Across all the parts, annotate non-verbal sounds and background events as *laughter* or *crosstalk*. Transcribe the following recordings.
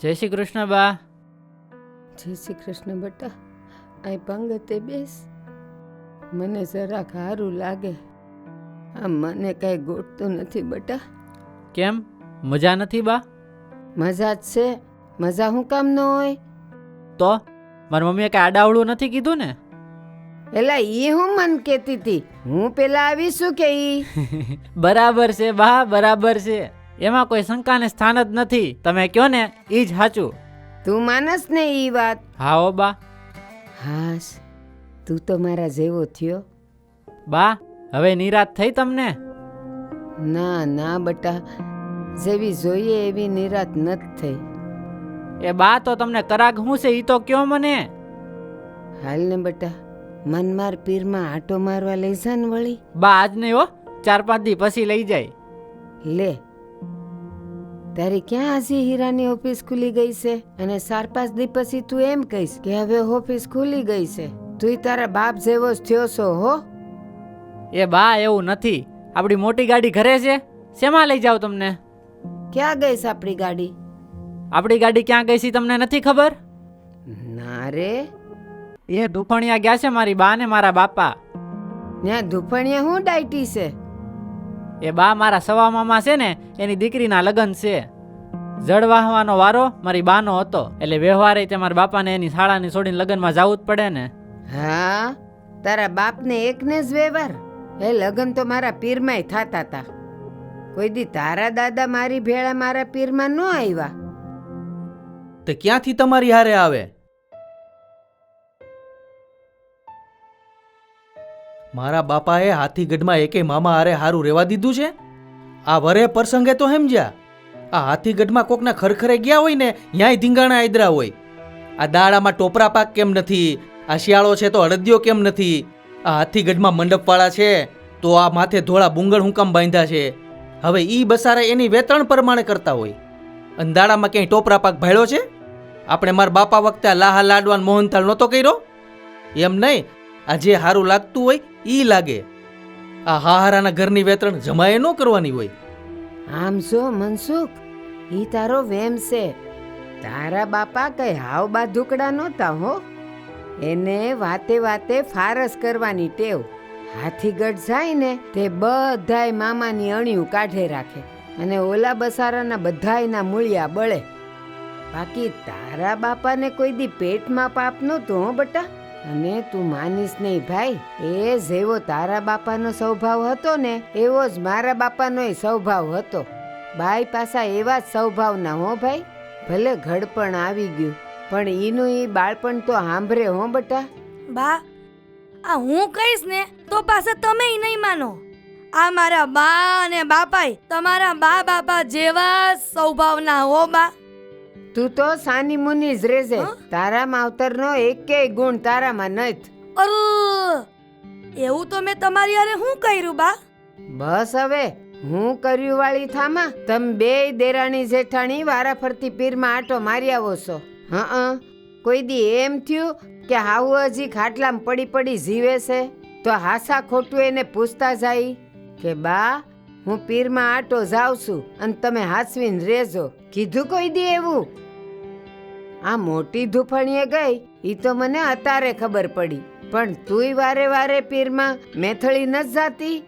જય શ્રી કૃષ્ણ બા. જય શ્રી કૃષ્ણ બેટા. અહીં પંગતે બેસ. મને જરાક સારું લાગે. આ મને કાંઈ ગોઠતું નથી બેટા. કેમ? મજા નથી બા? મજા જ છે. મજા હું કામ ન હોય? તો? મારી મમ્મીએ કાંઈ આડાવડું નથી કીધું ને? એલા એ હું મન કહેતી હતી હું પેલા આવીશું કે ઈ? *laughs* બરાબર છે બા બરાબર છે. એમાં કોઈ શંકાને સ્થાન જ નથી. તમે કહો ને એ જ સાચું. તું માનસ ને ઈ વાત. હા ઓ બા. હાસ તું તો મારા જેવો થયો. બા હવે નિરાત થઈ તમને? ના ના બટા જેવી જોઈએ એવી નિરાત નથી થઈ. એ બા તો તમને કરાગ શું છે? એ તો કયો મને? હાલ ને બટા મનમાર પીરમાં આટો મારવા લઈ જા ને વળી. બા આજ નહીં હો ચાર પાંચ દી પછી લઈ જાય. લે તારી ક્યાં હજી હીરાની ઓફિસ ખુલી ગઈ છે? અને ચાર પાંચ દી પછી તું એમ કહીશ કે હવે ઓફિસ ખુલી ગઈ છે. તું તારા બાપ જેવો જ થયો છો હો? એ બા એવું નથી. આપણી મોટી ગાડી ઘરે છે. શેમાં લઈ જાવ તમને? ક્યાં ગઈ છે આપણી ગાડી? આપણી ગાડી ક્યાં ગઈ છે તમને નથી ખબર? ના રે. એ ધૂફણિયા ગયા છે મારી બા ને મારા બાપા. ત્યાં ધૂફણિયા હું ડાયટી છે? એ બા મારા સવા મામા છે ને એની દીકરીના લગ્ન છે. જળવાહવાનો વારો મારી બાનો હતો. એટલે વ્યવહારે તે મારા બાપાને એની શાળાની છોડીને લગ્નમાં જવું જ પડે ને. હા તારા બાપને એકને જ વ્યવહાર. એ લગ્ન તો મારા પીરમાંય થતા હતા કોઈ દી તારા દાદા મારી ભેળા મારા પીરમાં ન આવ્યા. તે ક્યાંથી તમારી હારે આવે? મારા બાપાએ હાથીગઢમાં એકે મામા હારે હારું રહેવા દીધું છે? આ વરે પ્રસંગે તો સમજ્યા આ હાથીગઢમાં કોકના ખરખરે ગયા હોય ને, ન્યાય ધીંગાણા આદરા હોય. આ દાડામાં ટોપરા પાક કેમ નથી? આ શિયાળો છે તો અડદિયો કેમ નથી? આ હાથીગઢમાં મંડપવાળા છે તો આ માથે ધોળા બુંગળ હુંકામ બાંધ્યા છે. હવે ઈ બસારે એની વેતરણ પ્રમાણે કરતા હોય. દાડામાં ક્યાંય ટોપરા પાક ભાળ્યો છે? આપણે મારા બાપા વખતે લાહા લાડવાન મોહનથાળ નહોતો કર્યો? એમ નહીં આ જે સારું લાગતું હોય એ લાગે. આ હાહારાના ઘરની વેતરણ જમાએ ન કરવાની હોય. આમ જો મનસુખ? ઈ તારો વેમ છે. તારા બાપા કઈ હાવ બાધુકડા નહોતા હો. એને વાતે વાતે ફારસ કરવાની ટેવ. હાથીગઢ જાય ને, તે બધાય મામાની અણિયું કાઢે રાખે અને ઓલા બસારાના બધાયના મૂળિયા બળે. બાકી તારા બાપાને કોઈ દી પેટમાં પાપ નહોતું હો બટા. અને તું માનીશ નહીં ભાઈ, એ જેવો તારા બાપાનો સ્વભાવ હતો ને, એવો જ મારા બાપાનોય સ્વભાવ હતો. બાઈ પાસા એવા જ સ્વભાવના હો ભાઈ, ભલે ઘડપણ આવી ગયું, પણ ઈનું ઈ બાળપણ તો સાંભળે હો બટા. બા, આ હું કહીશ ને, તો પાછા તમે નહીં માનો. આ મારા બા અને બાપાઈ તમારા બા બાપા જેવા સ્વભાવના હો બા. તું તો સાની મુની જ રેજે? તારા માવતરનો એકેય ગુણ તારામાં નથ. અરે! એવું તો મેં તમારી હારે શું કર્યું બા? બસ હવે હું કર્યું વાળી થામાં તમે બે દેરાણી જેઠાણી વારા ફરતી પીરમાં આટો મારી આવો છો. હં કોઈ દી એમ થયું કે હાવું હજી ખાટલામાં પડી પડી જીવે છે? તો હાસા ખોટું એને પૂછતા જાય કે બા હું પીરમાં આટો જાઉં છું અને તમે હાસવીને રેજો. કીધું કોઈ દી એવું? આ મોટી ધૂફણીએ ગઈ, ઈ તો મને અતારે ખબર પડી. પણ તુંય વારે વારે પીરમાં મેથળી ન જાતી?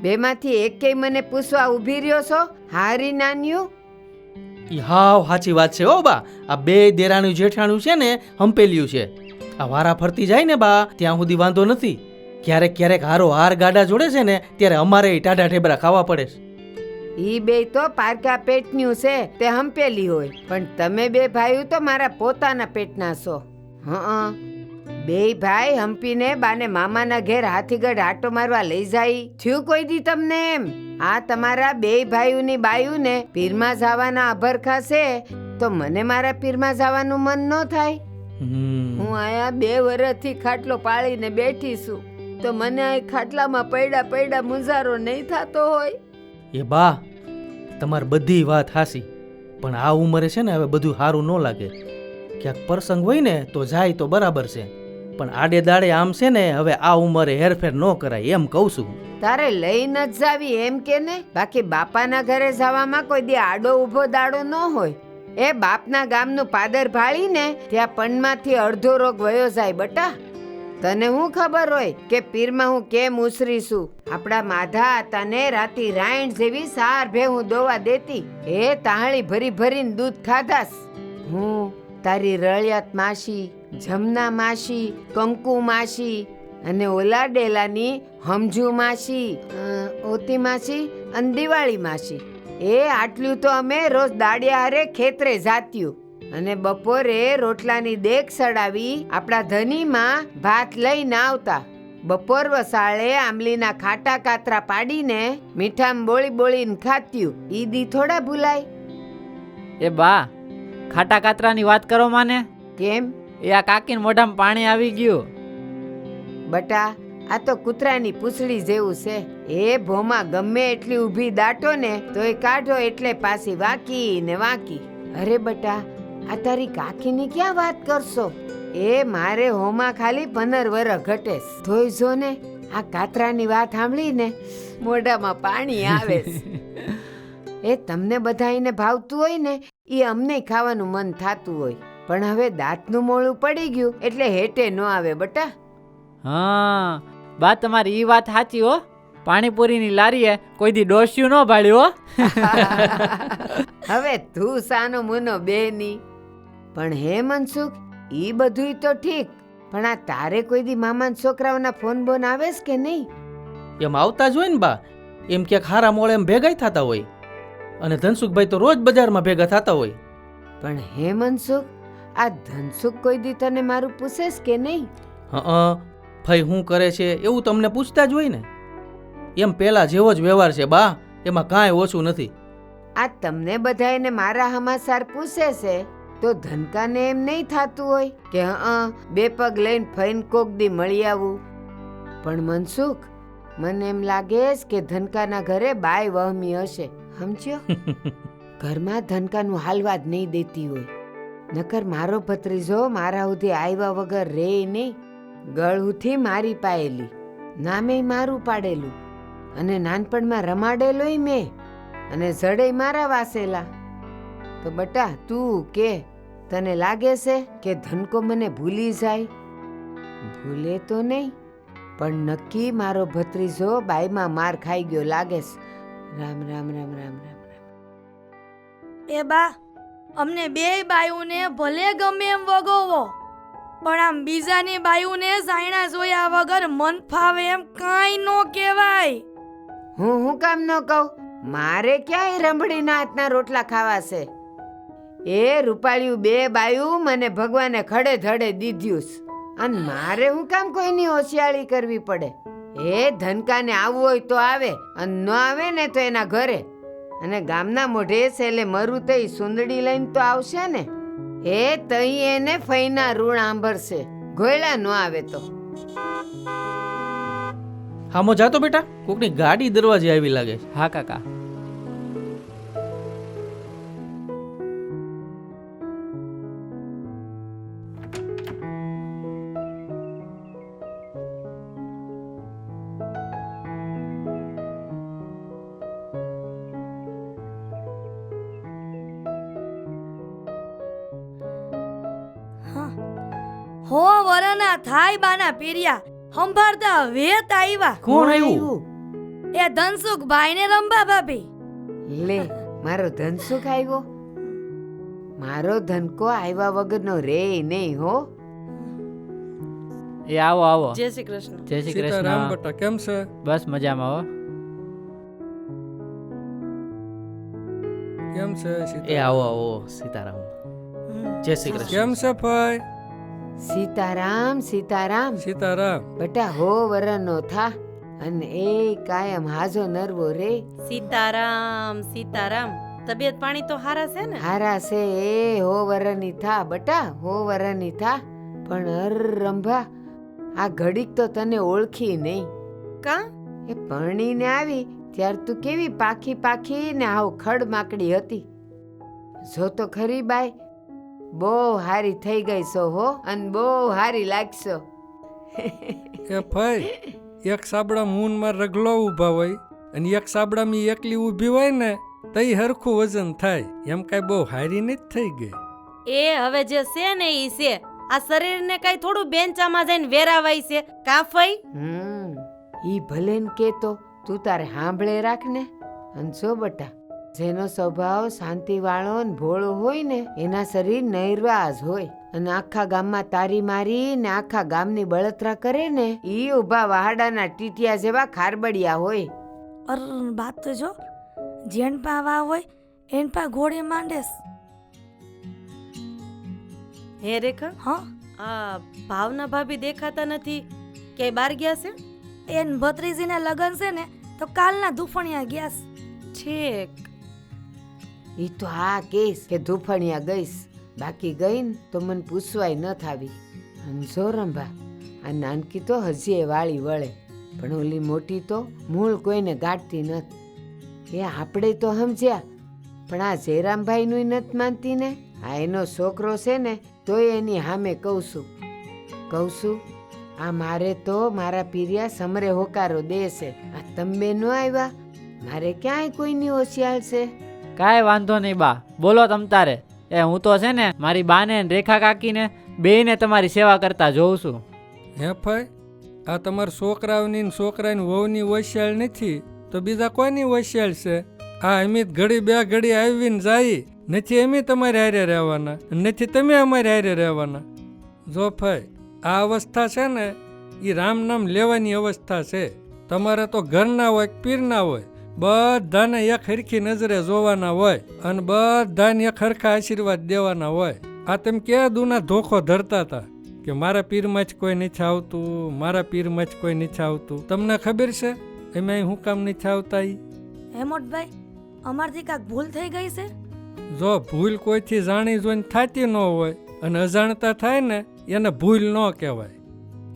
બેમાંથી એકેય મને પૂછવા ઊભી રહ્યો છો? હારી નાન્યું? ઈ હાવ સાચી વાત છે હો બા. આ બે દેરાણું જેઠાણું છે ને, હંપેલ્યું છે. આ વારા ફરતી જાય ને બા, ત્યાં સુધી વાંધો નથી. ક્યારેક ક્યારેક હારો હાર ગાડા જોડે છે ને, ત્યારે અમારે ટાઢા ઠેબરા ખાવા પડે છે. ઈ બે તો પારકા પેટન્યું છે તે હંપેલી હોય. પણ તમે બે ભાઈઓ તો મારા પોતાના પેટના છો. હં બે ભાઈ હંપીને બાને મામાના ઘેર હાથીગઢ આટો મારવા લઈ જાય. થયું કોઈ દી તમને એમ? આ તમારા બે ભાઈઓની બાયુને પીરમાં જવાના અભરખા છે તો મને મારા પીરમાં જવાનું મન ન થાય? હું આયા બે વર્ષથી ખાટલો પાળીને બેઠી છું. તો મને આ ખાટલામાં પૈડા પૈડા મુંજારો નહીં થતો હોય? એ બા તમારી બધી વાત હાસી. પણ આ ઉંમરે છે ને હવે બધું સારું ન લાગે. ક્યાંક પ્રસંગ હોય ને તો જાય તો બરાબર છે. પણ આડે દાડે આમ છે ને હવે આ ઉંમરે હેરફેર ન કરાય એમ કહું છું. તારે લઈને જ જાવી એમ કે ને? બાકી બાપાના ઘરે જવામાં કોઈ દી આડો ઊભો દાડો ન હોય. એ બાપના ગામનું પાદર ભાળીને ત્યાં પણમાંથી અડધો રોગ વયો જાય બટા. તને હું ખબર હોય કે પીરમાં હું કેમ ઉસરીશું આપણા માધા તને રાતી રાયણ જેવી સાર ભે હું દોવા દેતી. એ તાહળી ભરી ભરીને દૂધ ખાધાસ. હું, તારી રળિયાત માસી, જમના માસી, કંકુ માસી અને ઓલા ડેલાની હમજુ માસી ઓતી માસી અને દિવાળી માસી. એ આટલું તો અમે રોજ દાડિયા હારે ખેતરે જાત્યું. અને બપોરે રોટલાની દેખ સડાવી આપણા ધનીમાં ભાત લઈને આવતા. બપોર વસાળે આંબલીના ખાટા કાતરા પાડીને મીઠામાં બોળી બોળીને ખાત્યું ઈદી થોડા ભૂલાય. એ બા ખાટા કાતરાની વાત કરો માને. કેમ? એ આ કાકીને મોઢામાં પાણી આવી ગયું. બટા આ તો કૂતરાની પૂછડી જેવું છે. એ ભોમાં ગમે એટલી ઊભી દાટો ને તો એ કાઢો એટલે પાછી વાકી ને વાકી. અરે બટા આ તારી કાકીની ક્યાં વાત કરશો? એ મારે હોમાં ખાલી પંદર વર ઘટે. જો ને આ કાતરાની વાત સાંભળીને મોઢામાં પાણી આવે. *laughs* એ તમને બધાઈને ભાવતું હોય ને એ અમને ખાવાનું મન થાતું હોય. પણ હવે દાંતનું મોળું પડી ગયું એટલે હેટે ન આવે બટા. હા બા તમારી ઈ વાત સાચી હો. પાણીપુરીની લારીએ કોઈ દી ડોસ્યું ન ભાળ્યું હો. *laughs* હવે તું સાનો મુનો બેની પણ હે મનસુખ એ બધુંય તો ઠીક પણ આ તારે કોઈ દી મામાના છોકરાઓના ફોન બોન આવે છે કે નહીં? એમ આવતા જ હોય ને બા એમ ક્યાંક હારા મોળે એમ ભેગા થતા હોય. અને ધનસુખભાઈ તો રોજ બજારમાં ભેગા થતા હોય. પણ હે મનસુખ આ ધનસુખ કોઈ દી તને મારું પૂછેસ કે નહીં? હા ફઈ હું કરે છે એવું તમને પૂછતા જ હોય ને. એમ પેલા જેવો જ વ્યવહાર છે બા એમાં કાંઈ ઓછું નથી. આ તમને બધાયને મારા હમાસાર પૂછે છે? તો ધનકાને એમ નહીં થતું હોય કે હં બે પગ લઈને ફઈન કોક દી મળી આવું. પણ મનસુખ મને એમ લાગે છે કે ધનકાના ઘરે બાય વહમી હશે સમજ્યો? *laughs* ઘરમાં ધનકાનું હાલવા જ નહીં દેતી હોય. નકર મારો ભત્રીજો મારા સુધી આવ્યા વગર રે નહીં. ગળુથી મારી પાયેલી. નામે મારું પાડેલું. અને નાનપણમાં રમાડેલોય મેં. અને જડે મારા વાસેલા. તો બટા તું કે? તને લાગે છે કે ધનકો મને ભૂલી જાય? ભૂલે તો નહીં પણ નક્કી મારો ભત્રીજો બાઈમાં માર ખાઈ ગયો લાગે છે. રામ રામ રામ રામ રામ રામ. એ બા અમને બે બાયુને ભલે ગમે એમ વગોવો પણ આમ બીજાની બાયુને સાયણા જોયા વગર મન ફાવે એમ કાંઈ નો કહેવાય. હું હું કામ ન કહું? મારે ક્યાંય રંભડીના હાથના રોટલા ખાવા છે? એ રૂપાળિયું બે બાયું મને ભગવાને ખડે ધડે દીધ્યું છે. અને મારે હું કામ કોઈની હોશિયારી કરવી પડે? એ ધનકાને આવવું હોય તો આવે અને ન આવે ને તો એના ઘરે. અને ગામના મોઢે છેલ્લે મરું તઈ સુંદડી લઈને તો આવશે ને? એ તઈ એને ફઈના ઋણ આંભરશે. ગોયલા ન આવે તો. હામો જાતો બેટા? કોકની ગાડી દરવાજે આવી લાગે. હા કાકા. હો થાય બાના પીરિયા સંભાળતા વેત આવ્યા કોણ આવ્યું એ ધનસુખ ભાઈ ને રંભા ભાભી. લે મારો ધનસુખ આવ્યો મારો ધનકો આવ્યા વગરનો રે નહીં હો. એ આવો આવો. જય શ્રી કૃષ્ણ. જય શ્રી કૃષ્ણ. રામ બટા કેમ છે? બસ મજામાં હો. કેમ છે એ આવો આવો સીતારામ. જય શ્રી કૃષ્ણ. કેમ છે ભાઈ? સીતારામ સીતારામ. સીતારામ. બટા હો વરનો થા અને એ કાયમ હાજો નરવો રે. સીતારામ સીતારામ. તબિયત પાણી તો હારા છે ને? હારા છે એ હો વરની થા. બટા હો વરની થા. પણ અર રંભા આ ઘડીક તો તને ઓળખી નહીં. કા? એ પરણીને આવી ત્યાર તું કેવી પાખી પાખી ને આવ ખડ માકડી હતી? જો તો ખરી બાઈ બહુ હારી થઈ ગઈ છો હો અને બહુ હારી લાગશો. એ ભાઈ એક સાબડા મૂનમાં રગલો ઊભા હોય અને એક સાબડામાં ઈ એકલી ઊભી હોય ને તો હરખું વજન થાય. એમ કાંઈ બહુ હારી નથી થઈ ગઈ. એ હવે જે છે ને ઈ છે આ શરીરને કઈ થોડું બેન્ચામાં જઈને વેરાવાય છે. કાફઈ હમ ઈ ભલે ને કેતો તું તારે સાંભળે રાખ ને અને જો બટા જેનો સ્વભાવ શાંતિવાળો ને ભોળો હોય ને એના શરીર નૈરવાજ હોય. અને આખા ગામમાં તારી મારી ને આખા ગામની બળતરા કરે ને ઈ ઊભા વહાડાના ટીટિયા જેવા ખારબડિયા હોય. અર વાત તો જો જેણ પા વા હોય એન પા ઘોડે માંડેસ. હે રેખા હા. આ ભાવના ભાભી દેખાતા નથી કે બાર ગયા છે? એન ભત્રીજીના લગન છે ને તો કાલના દુફણિયા ગયા છે. છેક. ઈ તો હા કેસ કે ધૂફણિયા ગઈશ. બાકી ગઈ ને તો મને પૂછવાય ન થાવી. અને જો રંભા, આ નાનકી તો હજી એ વાળી વળે. પણ ઓલી મોટી તો મૂળ કોઈને ગાંઠતી નથી. એ આપણે તો સમજ્યા. પણ આ જયરામભાઈનું નથી માનતી ને? આ એનો છોકરો છે ને, તોય એની સામે કહું છું. કહું છું, આ મારે તો મારા પીરિયા સમરે હોકારો દેશે આ તમે ન આવ્યા? મારે ક્યાંય કોઈની હોશિયાર છે કાંઈ વાંધો નહીં બા. બોલો તમ તારે. એ હું તો છે ને, મારી બાને ને રેખા કાકીને બેયને તમારી સેવા કરતા જોઉં છું. હે ફઈ આ તમારા છોકરાઓની ને છોકરાની વહુની વૈશાળ નથી, તો બીજા કોની વૈશાળ છે? આ અમિત ઘડી બે ઘડી આવીને જાય, નથી અમે તમારે હારે રહેવાના, નથી તમે અમારે હારે રહેવાના. જો ફઈ આ અવસ્થા છે ને એ રામ નામ લેવાની અવસ્થા છે. તમારે તો ઘરના હોય પીરના હોય બધાને એક હરખી નજરે જોવાના હોય અને બધાને એક હરખા આશીર્વાદ દેવાના હોય. આ તેમ ક્યાં દુના ધોખો ધરતા હતા કે મારા પીરમાં જ કોઈ નથી આવતું મારા પીરમાં જ કોઈ નથી આવતું. તમને ખબર છે? એમાં હું કામ નથી આવતા હેમોટભાઈ અમારથી કાંક ભૂલ થઈ ગઈ છે? જો ભૂલ કોઈથી જાણી જોઈને થતી ન હોય અને અજાણતા થાય ને એને ભૂલ ન કહેવાય.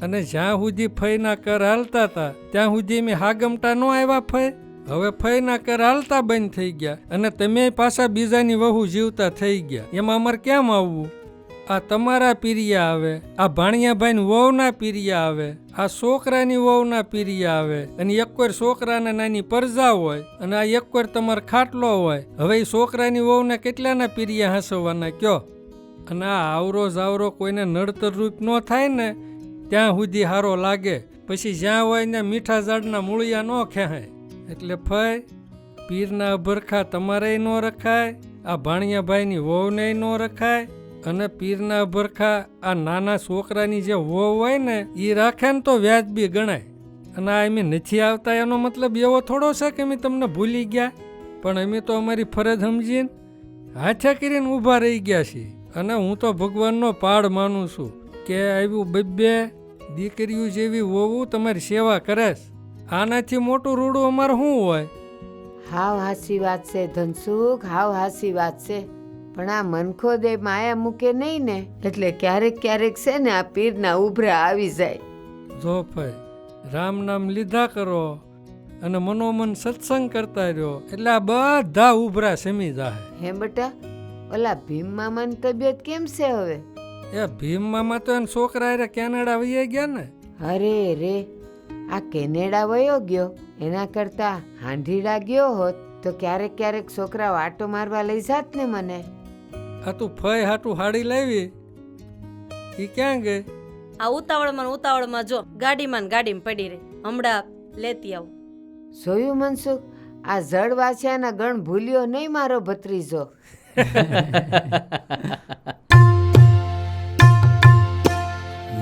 અને જ્યાં સુધી ફઈના કર હાલતા હતા ત્યાં સુધી મેં હાગમટા ન આવ્યા ફઈ? હવે ફઈના કર હાલતા બંધ થઈ ગયા અને તમે પાછા બીજાની વહુ જીવતા થઈ ગયા. એમાં અમારે કેમ આવવું? આ તમારા પીરિયા આવે, આ ભાણિયાભાઈ વહુના પીરિયા આવે, આ છોકરાની વહુના પીરિયા આવે અને એક વાર છોકરાને નાની પરજા હોય અને આ એક વાર તમારો ખાટલો હોય, હવે એ છોકરાની વહુને કેટલાના પીરિયા હસવાના કયો? અને આ આવરો જાવરો કોઈને નડતર રૂપ ન થાય ને, ત્યાં સુધી હારો લાગે, પછી જ્યાં હોય ને મીઠા ઝાડના મૂળિયા ન ખેહાય. એટલે ફય પીરના અભરખા તમારે ન રખાય, આ ભાણિયાભાઈની વહુને ન રખાય, અને પીરના અભરખા આ નાના છોકરાની જે વહુ હોય ને એ રાખે ને તો વ્યાજબી ગણાય. અને આ અમે નથી આવતા, એનો મતલબ એવો થોડો છે કે અમે તમને ભૂલી ગયા. પણ અમે તો અમારી ફરજ સમજીને હાથે કરીને ઊભા રહી ગયા છીએ અને હું તો ભગવાનનો પાડ માનું છું કે આવ્યું બબ્બે દીકરીઓ જેવી વહુ તમારી સેવા કરે છે. આનાથી મોટું રૂડું અમારે શું હોય? હાવ હાસી વાત છે ધનસુખ હાવ હાસી વાત છે. પણ આ મનખો દે માયા મૂકે નહીં ને એટલે ક્યારેક ક્યારેક છે ને આ પીરના ઉભરા આવી જાય. જો ભાઈ રામ નામ લીધા કરો અને મનોમન સત્સંગ કરતા રહ્યો એટલે આ બધા ઉભરા સમી જાય હે બટા ઓલા ભીમ મામાની તબિયત કેમ છે હવે? એ ભીમ મામા તો એને છોકરા કેનેડા વહી ગયા ને. અરે રે આ કેનેડા વયો ગયો. એના કરતા હાંઢીડા ગયો હોત તો ક્યારેક ક્યારેક છોકરાઓ આટો મારવા લઈ જાત ને મને. આ તું ફય હાટું હાડી લાવી. એ ક્યાં ગઈ? આ ઉતાવળમાં ઉતાવળમાં જો ગાડીમાં ને ગાડીમાં પડી રહી. હમણાં લેતી આવું. જોયું મનસુખ? આ જળ વાછાના ગણ ભૂલ્યો નહીં મારો ભત્રીજો. *laughs*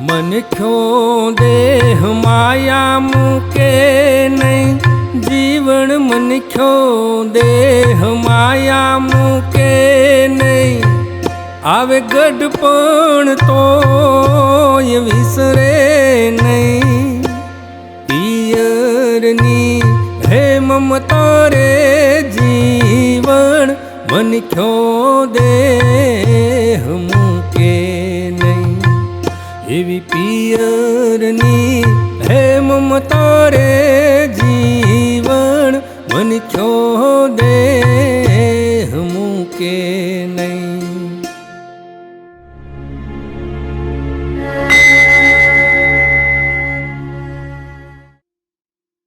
મનખ્યો દેહ માયા મૂકે નહીં. જીવન મનખ્યો દેહ માયા મૂકે નહીં. આવે ગઢપણ તો વિસરે નહીં. પિયરની હે મમતા રે જીવન મનખ્યો દેહ મૂકે पियर हरे मम मता रे जीवन मनु मू के